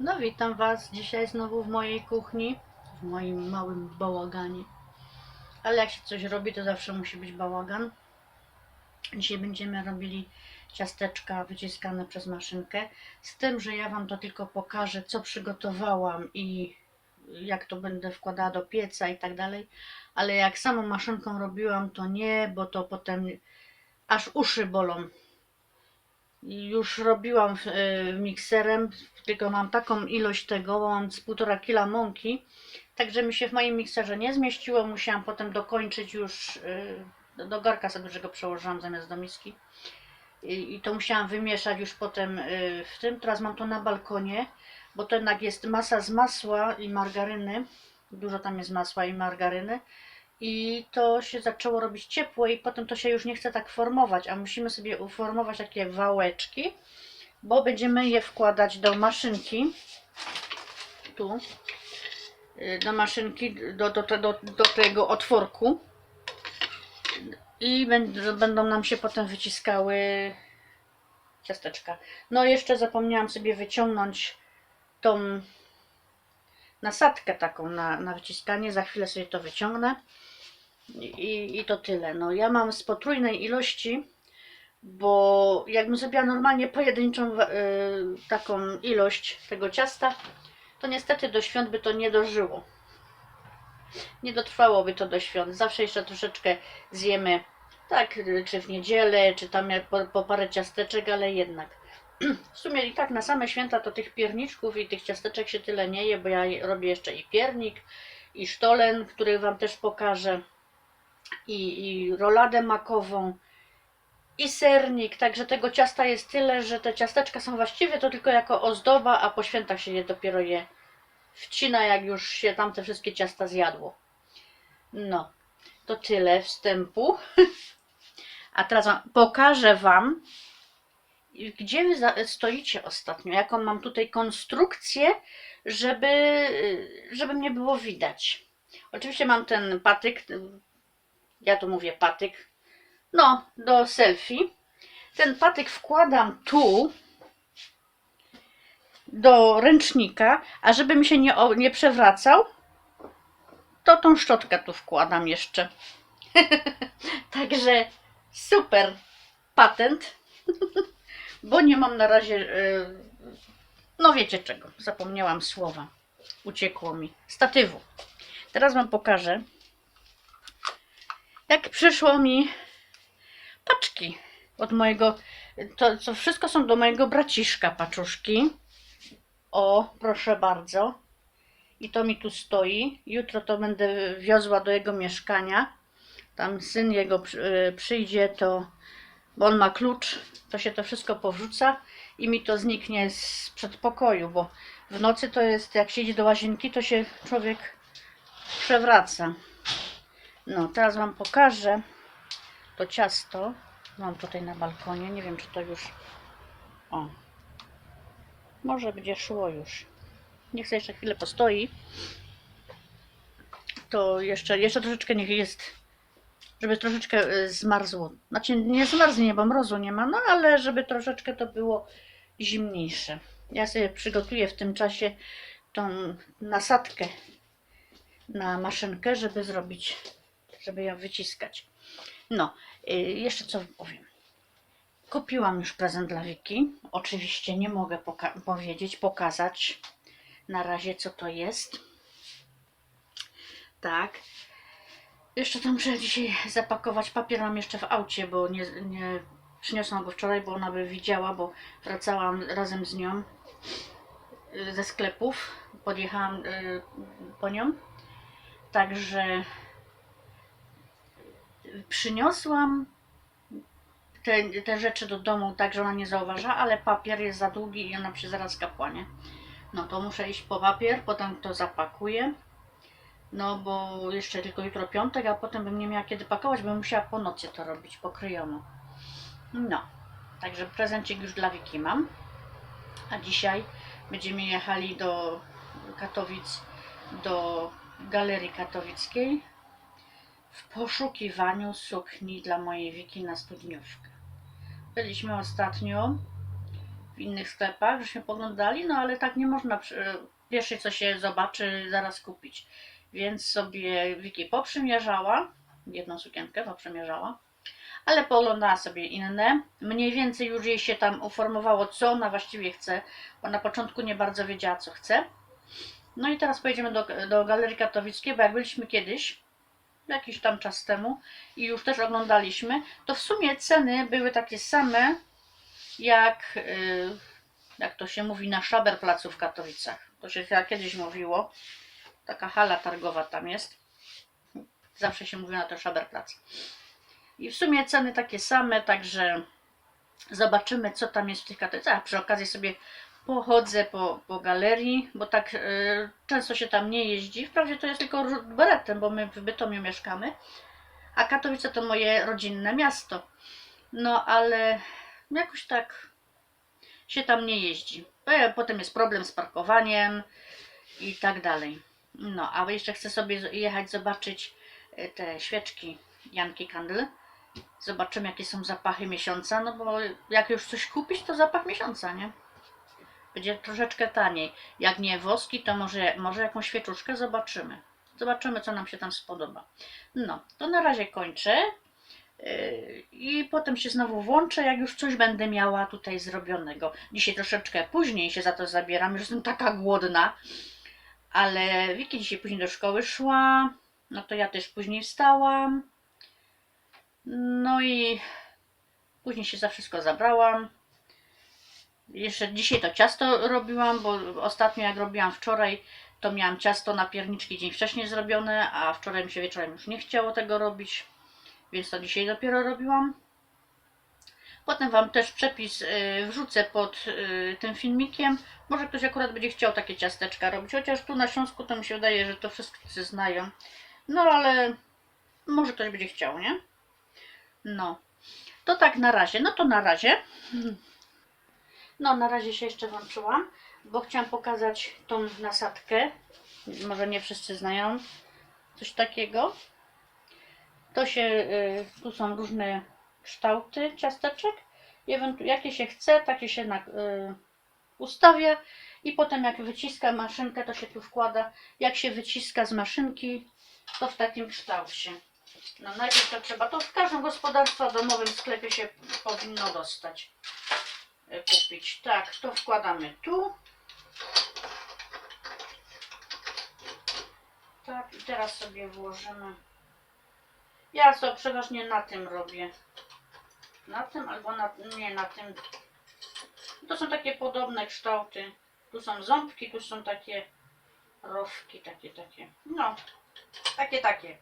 No witam Was dzisiaj znowu w mojej kuchni, w moim małym bałaganie. Ale jak się coś robi, to zawsze musi być bałagan. Dzisiaj będziemy robili ciasteczka wyciskane przez maszynkę. Z tym, że ja Wam to tylko pokażę, co przygotowałam i jak to będę wkładała do pieca i tak dalej. Ale jak samą maszynką robiłam, to nie, bo to potem aż uszy bolą. Już robiłam y, mikserem, tylko mam taką ilość tego, bo mam z półtora kila mąki, także mi się w moim mikserze nie zmieściło. Musiałam potem dokończyć już, y, do, garka sobie dużego przełożyłam zamiast do miski. I, I to musiałam wymieszać już potem y, w tym. Teraz mam to na balkonie, bo to jednak jest masa z masła i margaryny. Dużo tam jest masła i margaryny. I to się zaczęło robić ciepłe i potem to się już nie chce tak formować, a musimy sobie uformować takie wałeczki, bo będziemy je wkładać do maszynki. Tu. y, Do maszynki, do, do, do, do, tego otworku. I będą, będą nam się potem wyciskały ciasteczka. No jeszcze zapomniałam sobie wyciągnąć tą nasadkę taką na, na wyciskanie. Za chwilę sobie to wyciągnę. I, I to tyle. No ja mam z potrójnej ilości, bo jakbym zrobiła normalnie pojedynczą y, taką ilość tego ciasta, to niestety do świąt by to nie dożyło. Nie dotrwałoby to do świąt. Zawsze jeszcze troszeczkę zjemy, tak, czy w niedzielę, czy tam jak po, po parę ciasteczek, ale jednak. W sumie i tak na same święta to tych pierniczków i tych ciasteczek się tyle nie je, bo ja robię jeszcze i piernik, i sztolen, który Wam też pokażę, i, i roladę makową, i sernik. Także tego ciasta jest tyle, że te ciasteczka są właściwie to tylko jako ozdoba, a po świętach się je dopiero je wcina, jak już się tam te wszystkie ciasta zjadło. No, to tyle wstępu. A teraz pokażę Wam, gdzie wy stoicie ostatnio, jaką mam tutaj konstrukcję, żeby, żeby mnie było widać. Oczywiście mam ten patyk, ja tu mówię patyk, no, do selfie. Ten patyk wkładam tu, do ręcznika, a żeby mi się nie, nie przewracał, to tą szczotkę tu wkładam jeszcze. Także super patent, bo nie mam na razie, y, no wiecie czego, zapomniałam słowa, uciekło mi, statywu. Teraz Wam pokażę, jak przyszło mi paczki od mojego, to, to wszystko są do mojego braciszka paczuszki. O, proszę bardzo. I to mi tu stoi. Jutro to będę wiozła do jego mieszkania. Tam syn jego y, przyjdzie, to bo on ma klucz, to się to wszystko powrzuca i mi to zniknie z przedpokoju, bo w nocy to jest, jak się idzie do łazienki, to się człowiek przewraca. No, teraz Wam pokażę to ciasto. Mam tutaj na balkonie. Nie wiem, czy to już. O. Może będzie szło już. Niech sobie jeszcze chwilę postoi. To jeszcze, jeszcze troszeczkę niech jest, żeby troszeczkę y, zmarzło. Znaczy nie zmarznie, bo mrozu nie ma, no ale żeby troszeczkę to było zimniejsze. Ja sobie przygotuję w tym czasie tą nasadkę na maszynkę, żeby zrobić, żeby ją wyciskać. No, y, jeszcze co powiem. Kupiłam już prezent dla Wiki. Oczywiście nie mogę poka- powiedzieć, pokazać na razie, co to jest. Tak. Jeszcze to muszę dzisiaj zapakować papier. Mam jeszcze w aucie, bo nie, nie przyniosłam go wczoraj, bo ona by widziała, bo wracałam razem z nią y, ze sklepów. Podjechałam y, po nią. Także przyniosłam te, te rzeczy do domu tak, że ona nie zauważa, ale papier jest za długi i ona się zaraz kapłanie. No to muszę iść po papier, potem to zapakuję. No bo jeszcze tylko jutro piątek, a potem bym nie miała kiedy pakować, bym musiała po nocy to robić, pokryjono. No, także prezencik już dla Wiki mam. A dzisiaj będziemy jechali do Katowic, do Galerii Katowickiej w poszukiwaniu sukni dla mojej Wiki na studniówkę. Byliśmy ostatnio w innych sklepach, żeśmy poglądali, no ale tak nie można pierwsze co się zobaczy zaraz kupić. Więc sobie Wiki poprzymierzała, jedną sukienkę poprzymierzała, ale pooglądała sobie inne. Mniej więcej już jej się tam uformowało, co ona właściwie chce, bo na początku nie bardzo wiedziała, co chce. No i teraz pojedziemy do, do Galerii Katowickiej, bo jak byliśmy kiedyś, jakiś tam czas temu i już też oglądaliśmy, to w sumie ceny były takie same, jak, y, jak to się mówi, na Szaberplacu w Katowicach. To się chyba kiedyś mówiło. Taka hala targowa tam jest. Zawsze się mówi na to Szaberplac. I w sumie ceny takie same, także zobaczymy, co tam jest w tych Katowicach. A przy okazji sobie pochodzę po, po galerii, bo tak y, często się tam nie jeździ. Wprawdzie to jest tylko beretem, bo my w Bytomiu mieszkamy, a Katowice to moje rodzinne miasto. No ale jakoś tak się tam nie jeździ. E, Potem jest problem z parkowaniem i tak dalej. No, a jeszcze chcę sobie jechać zobaczyć e, te świeczki Janki Candle. Zobaczymy, jakie są zapachy miesiąca, no bo jak już coś kupić, to zapach miesiąca, nie? Będzie troszeczkę taniej. Jak nie woski, to może, może jakąś świeczuszkę zobaczymy. Zobaczymy, co nam się tam spodoba. No, to na razie kończę. Yy, I potem się znowu włączę, jak już coś będę miała tutaj zrobionego. Dzisiaj troszeczkę później się za to zabieram, już jestem taka głodna. Ale Wiki dzisiaj później do szkoły szła, no to ja też później wstałam. No i później się za wszystko zabrałam. Jeszcze dzisiaj to ciasto robiłam, bo ostatnio jak robiłam wczoraj, to miałam ciasto na pierniczki dzień wcześniej zrobione, a wczoraj mi się wieczorem już nie chciało tego robić, więc to dzisiaj dopiero robiłam. Potem Wam też przepis y, wrzucę pod y, tym filmikiem. Może ktoś akurat będzie chciał takie ciasteczka robić, chociaż tu na Śląsku to mi się wydaje, że to wszyscy znają. No ale może ktoś będzie chciał, nie? No. To tak na razie. No to na razie. No, na razie się jeszcze włączyłam, bo chciałam pokazać tą nasadkę. Może nie wszyscy znają coś takiego. To się, y, tu są różne kształty ciasteczek. Jakie się chce, takie się na, y, ustawia. I potem jak wyciska maszynkę, to się tu wkłada. Jak się wyciska z maszynki, to w takim kształcie. No najpierw to trzeba, to w każdym gospodarstwie domowym sklepie się powinno dostać kupić. Tak, to wkładamy tu. Tak, i teraz sobie włożymy. Ja to przeważnie na tym robię. Na tym albo na, nie na tym. To są takie podobne kształty. Tu są ząbki, tu są takie rowki, takie, takie. No, takie, takie.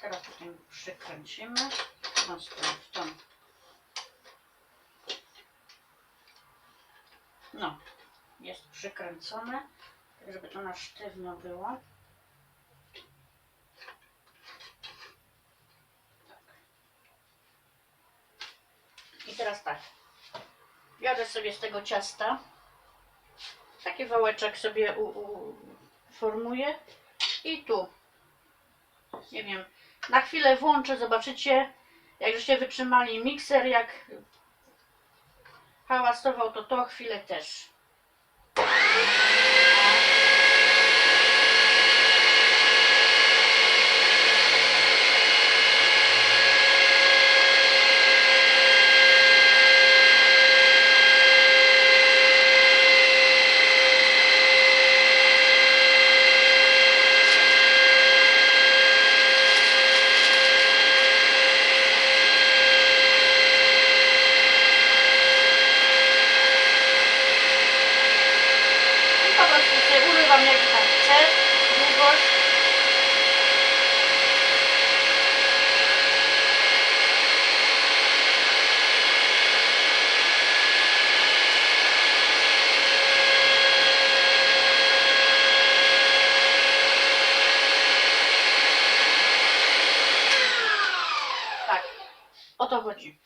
Teraz tutaj przykręcimy. Stronę, w tą. No, jest przykręcone, tak żeby to na sztywno było. Tak. I teraz tak. Biorę sobie z tego ciasta. Taki wałeczek sobie formuję. I tu nie wiem, na chwilę włączę, zobaczycie, jak żeście wytrzymali mikser, jak hałasował, to to chwilę też. I po prostu tam chcę, długość. Tak, o to chodzi.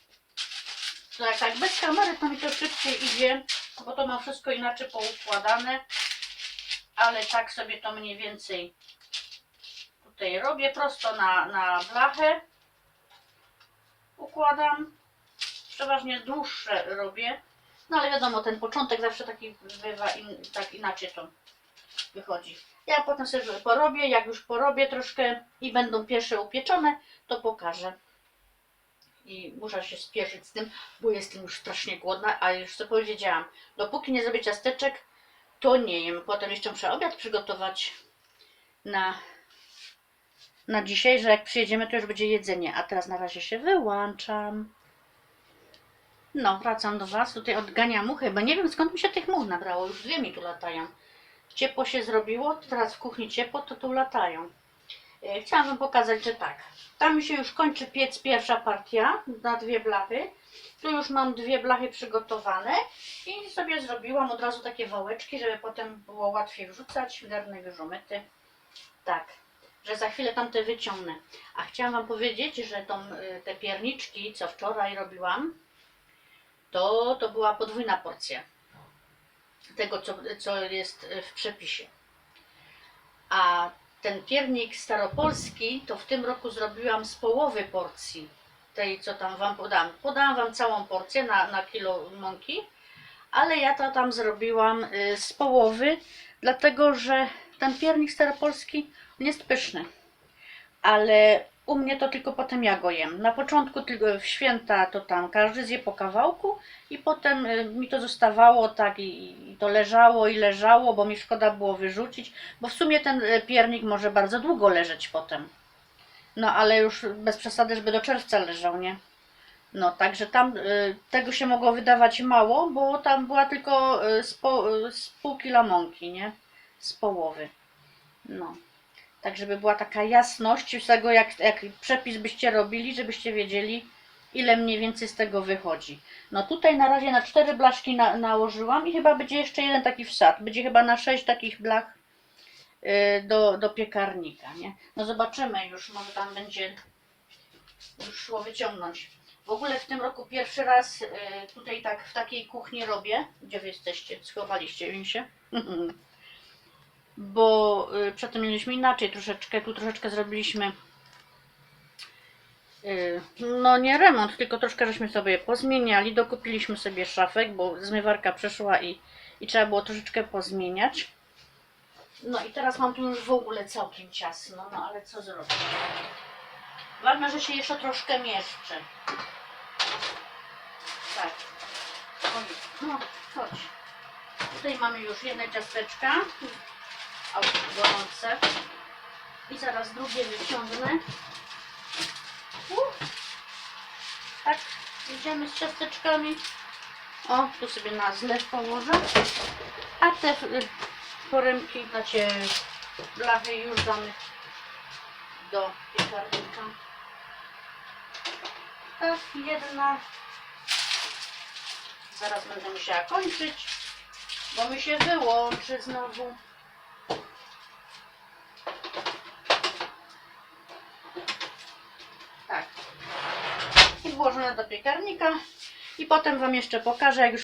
To jak tak bez kamery, to mi to szybciej idzie, bo to mam wszystko inaczej poukładane. Ale tak sobie to mniej więcej tutaj robię prosto na, na blachę. Układam. Przeważnie dłuższe robię, No ale wiadomo, ten początek zawsze taki bywa, in, tak inaczej to wychodzi. Ja potem sobie porobię, jak już porobię troszkę i będą pierwsze upieczone, to pokażę. I muszę się spieszyć z tym, bo jestem już strasznie głodna, a już co powiedziałam, dopóki nie zrobię ciasteczek, to nie jem. Potem jeszcze muszę obiad przygotować na, na dzisiaj, że jak przyjedziemy, to już będzie jedzenie. A teraz na razie się wyłączam. No, wracam do Was. Tutaj odganiam muchy, bo nie wiem skąd mi się tych much nabrało. Już dwie mi tu latają. Ciepło się zrobiło, teraz w kuchni ciepło, to tu latają. E, Chciałam Wam pokazać, że tak. Tam się już kończy piec pierwsza partia na dwie blachy. Tu już mam dwie blachy przygotowane i sobie zrobiłam od razu takie wałeczki, żeby potem było łatwiej wrzucać. Garnek już umyty. Tak, że za chwilę tamte wyciągnę. A chciałam Wam powiedzieć, że tą, y, te pierniczki, co wczoraj robiłam, to, to była podwójna porcja tego, co, co jest w przepisie. A ten piernik staropolski to w tym roku zrobiłam z połowy porcji tej, co tam Wam podam. Podałam Wam całą porcję na, na kilo mąki, ale ja to tam zrobiłam y, z połowy, dlatego że ten piernik staropolski jest pyszny. Ale u mnie to tylko potem ja go jem. Na początku tylko w święta to tam każdy zje po kawałku i potem y, mi to zostawało tak i, i to leżało i leżało, bo mi szkoda było wyrzucić, bo w sumie ten y, piernik może bardzo długo leżeć potem. No ale już bez przesady, żeby do czerwca leżał, nie? No, także tam y, tego się mogło wydawać mało, bo tam była tylko z, po, z pół kila mąki, nie? Z połowy. No. Tak, żeby była taka jasność z tego, jak, jak przepis byście robili, żebyście wiedzieli, ile mniej więcej z tego wychodzi. No tutaj na razie na cztery blaszki na, nałożyłam i chyba będzie jeszcze jeden taki wsad. Będzie chyba na sześć takich blach y, do, do piekarnika, nie? No zobaczymy już, może tam będzie już szło wyciągnąć. W ogóle w tym roku pierwszy raz y, tutaj tak w takiej kuchni robię. Gdzie wy jesteście? Schowaliście mi się. Bo y, przedtem mieliśmy inaczej troszeczkę. Tu troszeczkę zrobiliśmy y, no nie remont, tylko troszkę żeśmy sobie pozmieniali. Dokupiliśmy sobie szafek, bo zmywarka przeszła i, i trzeba było troszeczkę pozmieniać. No i teraz mam tu już w ogóle całkiem ciasno, no ale co zrobić? Ważne, że się jeszcze troszkę mieszczę. Tak. No, chodź. Tutaj mamy już jedne ciasteczka. O, gorące. I zaraz drugie wyciągnę. Uh. Tak, idziemy z ciasteczkami. O, tu sobie na zlew położę. A te y, foremki, znacie, blachy już damy do piekarnika. Tak, jedna. Zaraz będę musiała kończyć, bo mi się wyłączy znowu. Włożone do piekarnika. I potem Wam jeszcze pokażę, jak już